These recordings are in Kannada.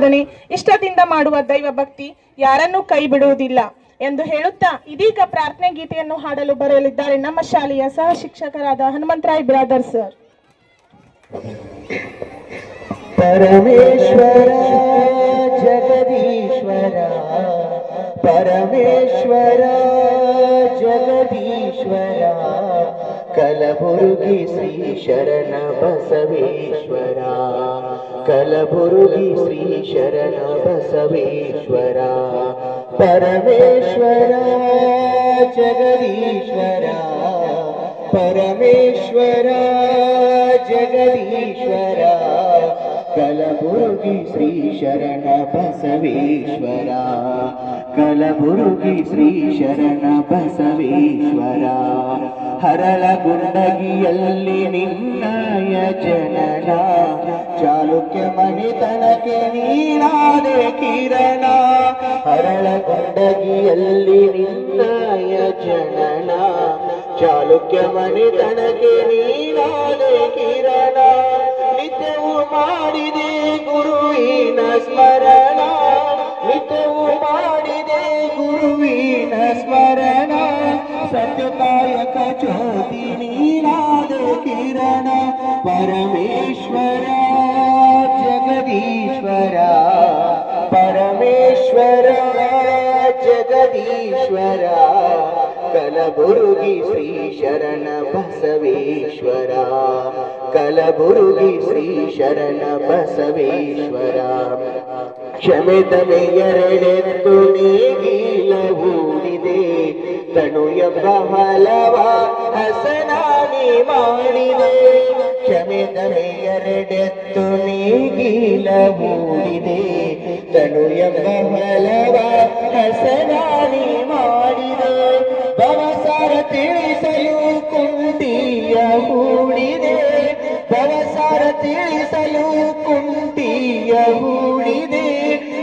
ಸಂಪಾದನೆ ಇಷ್ಟದಿಂದ ಮಾಡುವ ದೈವ ಭಕ್ತಿ ಯಾರನ್ನೂ ಕೈ ಬಿಡುವುದಿಲ್ಲ ಎಂದು ಹೇಳುತ್ತಾ ಇದೀಗ ಪ್ರಾರ್ಥನೆ ಗೀತೆಯನ್ನು ಹಾಡಲು ಬರಲಿದ್ದಾರೆ ನಮ್ಮ ಶಾಲೆಯ ಸಹ ಶಿಕ್ಷಕರಾದ ಹನುಮಂತರಾಯ್ ಬ್ರಾದರ್ ಸರ್. ಪರಮೇಶ್ವರ, ಜಗದೀಶ್ವರ ಪರಮೇಶ್ವರ, ಜಗದೀಶ್ವರ, ಕಲಬುರುಗಿ ಶ್ರೀ ಶರಣ ಬಸವೇಶ್ವರ. ಕಲಬುರುಗಿ ಶ್ರೀ ಶರಣ ಬಸವೇಶ್ವರ ಪರಮೇಶ್ವರ ಜಗದೀಶ್ವರ ಪರಮೇಶ್ವರ ಜಗದೀಶ್ವರ ಕಲಬುರುಗಿ ಶ್ರೀ ಶರಣ ಬಸವೇಶ್ವರ ಕಲಬುರುಗಿ ಶ್ರೀ ಶರಣ ಬಸವೇಶ್ವರ ಹರಳ ಗುಂಡಗಿಯಲ್ಲಿ ನಿನ್ನಯ ಜನನ ಚಾಲುಕ್ಯ ಮಣಿತನಕ್ಕೆ ನೀನಾದೆ ಕಿರಣ. ಹರಳ ಗುಂಡಗಿಯಲ್ಲಿ ನಿನ್ನಯ ಜನನ ಚಾಲುಕ್ಯ ಮಣಿತನಕ್ಕೆ ನೀನಾದೆ ಕಿರಣ. ನಿತ್ಯವೂ ಮಾಡಿದೆ ಗುರುವಿನ ಸ್ಮರಣ. ನಿತ್ಯವೂ ಮಾಡಿದೆ ಗುರುವಿನ ಸ್ಮರಣ ಸತ್ಯಕಾಯಕ ಜ್ಯೋತಿ ನೀನಾದ ಕಿರಣ, ಪರಮೇಶ್ವರ, ಜಗದೀಶ್ವರ ಪರಮೇಶ್ವರ, ಜಗದೀಶ್ವರ, ಕಲಬುರುಗಿ ಶ್ರೀ ಶರಣ ಬಸವೇಶ್ವರ, ಕಲಬುರುಗಿ ಶ್ರೀ ಶರಣ ಬಸವೇಶ್ವರ. ಕ್ಷಮೆತಮೆ ಎರಡೆತ್ತು ನೀಗಿಲ ಹೂಡಿದೆ ತನು ಎಂಬ ಹಲವ ಹಸನಾನಿ ಮಾಡಿದೆ. ಕ್ಷಮೆತಮೆ ಎರಡೆತ್ತು ನೀಗಿಲ ಹೂಡಿದೆ ತನು ಎಂಬ ಹಲವ ಹಸನಾನಿ ಮಾಡಿದೆ. ಭವಸಾರ ತಿಳಿಸಲು ಕುಂಟಿಯ ಹೂಡಿದೆ. ಭವಸಾರ ತಿಳಿಸಲು ಕುಂಟಿಯ ಹೂಡಿದೆ.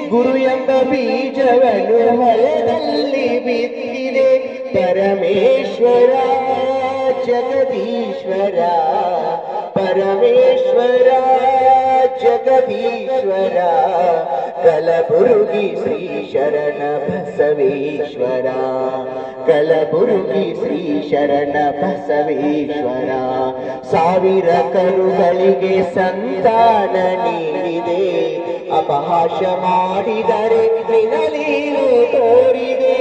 ಗುರು ಎಂಬ ಬೀಜವನ್ನು ಹೊಲದಲ್ಲಿ ಬಿತ್ತಿದೆ ಪರಮೇಶ್ವರ ಜಗದೀಶ್ವರ ಪರಮೇಶ್ವರ ಜಗದೀಶ್ವರ ಕಲಬುರುಗಿ ಶ್ರೀ ಶರಣ ಬಸವೇಶ್ವರ ಕಲಬುರುಗಿ ಶ್ರೀ ಶರಣ ಬಸವೇಶ್ವರ ಸಾವಿರ ಕರುಗಳಿಗೆ ಸಂತಾನ ನೀಡಿದೆ. ಅಪಹಾಸ ಮಾಡಿದರೆ ನಿನಲೀನು ತೋರಿದೆ.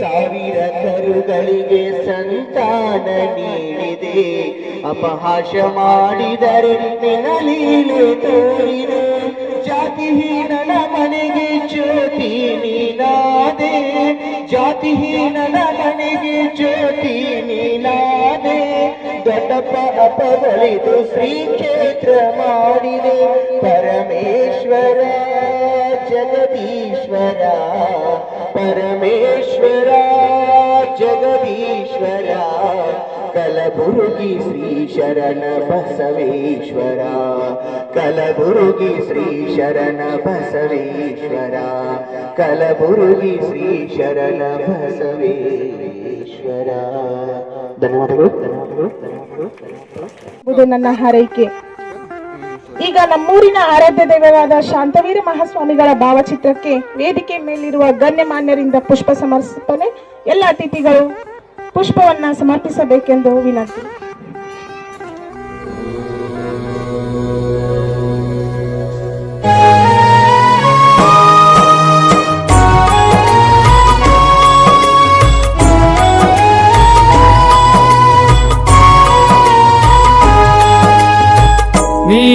ಸಾವಿರ ಕರುಗಳಿಗೆ ಸಂತಾನ ನೀಡಿದೆ. ಅಪಹಾಸ ಮಾಡಿದರೆ ನಿನಲೀನು ತೋರಿದೆ. ಜಾತಿಹೀನನ ಮನೆಗೆ ಜ್ಯೋತಿ ನೀನಾದೆ ಜಾತಿಹೀನನ ಮನೆಗೆ ಜ್ಯೋತಿ ನೀನಾದೆ ದೊಡ್ಡಪ್ಪ ಅಪಗಳಿದು ಶ್ರೀ ಕ್ಷೇತ್ರ ಮಾಡಿದೆ. ಪರಮೇಶ್ವರ ಜಗದೀಶ್ವರ ಪರಮೇಶ್ವರ ಜಗದೀಶ್ವರ ಕಲಬುರುಗಿ ಶ್ರೀ ಶರಣ ಬಸವೇಶ್ವರ. ಕಲಬುರುಗಿ ಶ್ರೀ ಶರಣ ಬಸವೇಶ್ವರ. ಕಲಬುರುಗಿ ಶ್ರೀ ಶರಣ ಬಸವೇಶ್ವರ. ಧನ್ಯವಾದಗಳು ಧನ್ಯವಾದಗಳು ನನ್ನ ಹಾರೈಕೆ. ಈಗ ನಮ್ಮೂರಿನ ಆರಾಧ್ಯ ದೈವವಾದ ಶಾಂತವೀರ ಮಹಾಸ್ವಾಮಿಗಳ ಭಾವಚಿತ್ರಕ್ಕೆ ವೇದಿಕೆ ಮೇಲಿರುವ ಗಣ್ಯಮಾನ್ಯರಿಂದ ಪುಷ್ಪ ಸಮರ್ಪಣೆ. ಎಲ್ಲ ಅತಿಥಿಗಳು ಪುಷ್ಪವನ್ನ ಸಮರ್ಪಿಸಬೇಕೆಂದು ವಿನಂತಿ.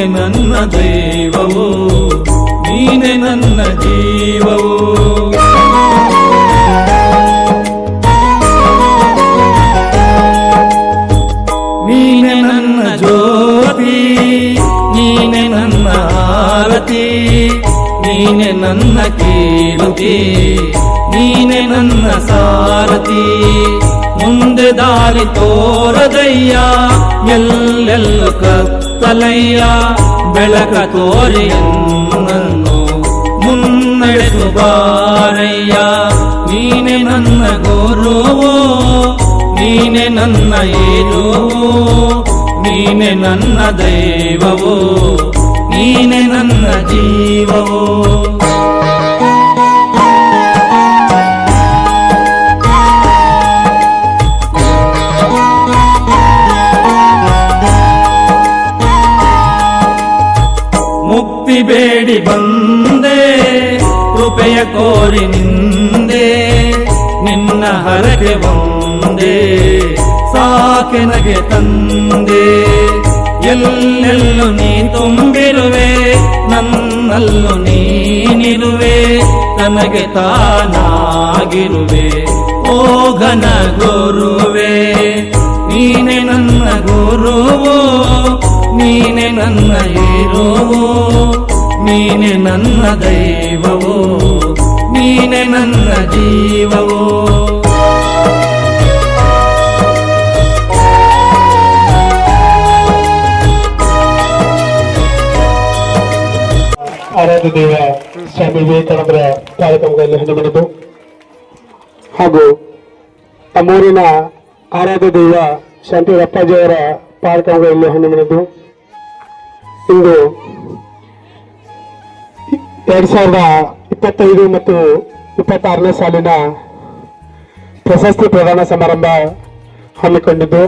ನೀನೆ ನನ್ನ ದೈವವು, ನೀನೆ ನನ್ನ ಜೀವವು. ನೀನೆ ನನ್ನ ಜ್ಯೋತಿ, ನೀನೆ ನನ್ನ ಆರತಿ, ನೀನೆ ನನ್ನ ಕೀರ್ತಿ, ನೀನೆ ನನ್ನ ಸಾರತಿ ಮುಂದೆ ದಾರಿ ತೋರದಯ್ಯ, ಎಲ್ಲೆಲ್ಲ ಕತ್ತಲಯ್ಯ ಬೆಳಕ ತೋರೆಯನ್ನು ಮುನ್ನಡೆದು ಬಾರಯ್ಯ. ನೀನೆ ನನ್ನ ಗುರುವು, ನೀನೆ ನನ್ನ ಏರುವು ನೀನೆ ನನ್ನ ದೈವವೋ, ನೀನೆ ನನ್ನ ಜೀವವು. ಬೇಡಿ ಬಂದೆ, ಕೃಪೆಯ ಕೋರಿ ನಿಂದೆ, ನಿನ್ನ ಹರಕೆ ಸಾಕೆ ಸಾಕೆನಗೆ ತಂದೆ. ಎಲ್ಲೆಲ್ಲೂ ನೀ ತುಂಬಿರುವೆ, ನನ್ನಲ್ಲೂ ನೀನಿರುವೆ ನನಗೆ ತಾನಾಗಿರುವೆ. ಓ ಘನ ಗುರುವೆ, ನೀನೆ ನನ್ನ ಗುರುವು, ನೀನೆ ನನ್ನ ಹೀರೋವು. ನೀನೆ ನನ್ನ ದೈವವೋ, ನೀನೆ ನನ್ನ ಜೀವವೋ. ಆರಾಧ್ಯ ದೇವ, ಸ್ವಾಮಿ ವಿವೇಕಾನಂದರ ಕಾರ್ಯಕ್ರಮಗಳಲ್ಲಿ ಹಂಚಿಕೊಂಡಿತು ಹಾಗೂ ತಮ್ಮೂರಿನ ಆರಾಧ್ಯ ದೈವ ಶಾಂತಿ ಅಪ್ಪಾಜಿಯವರ ಕಾರ್ಯಕ್ರಮಗಳಲ್ಲಿ ಹಂಚಿಕೊಂಡಿದ್ದು. ಇಂದು ಎರಡ್ ಸಾವಿರದ ಇಪ್ಪತ್ತೈದು ಮತ್ತು ಇಪ್ಪತ್ತಾರನೇ ಸಾಲಿನ ಪ್ರಶಸ್ತಿ ಪ್ರದಾನ ಸಮಾರಂಭ ಹಮ್ಮಿಕೊಂಡಿದ್ದು.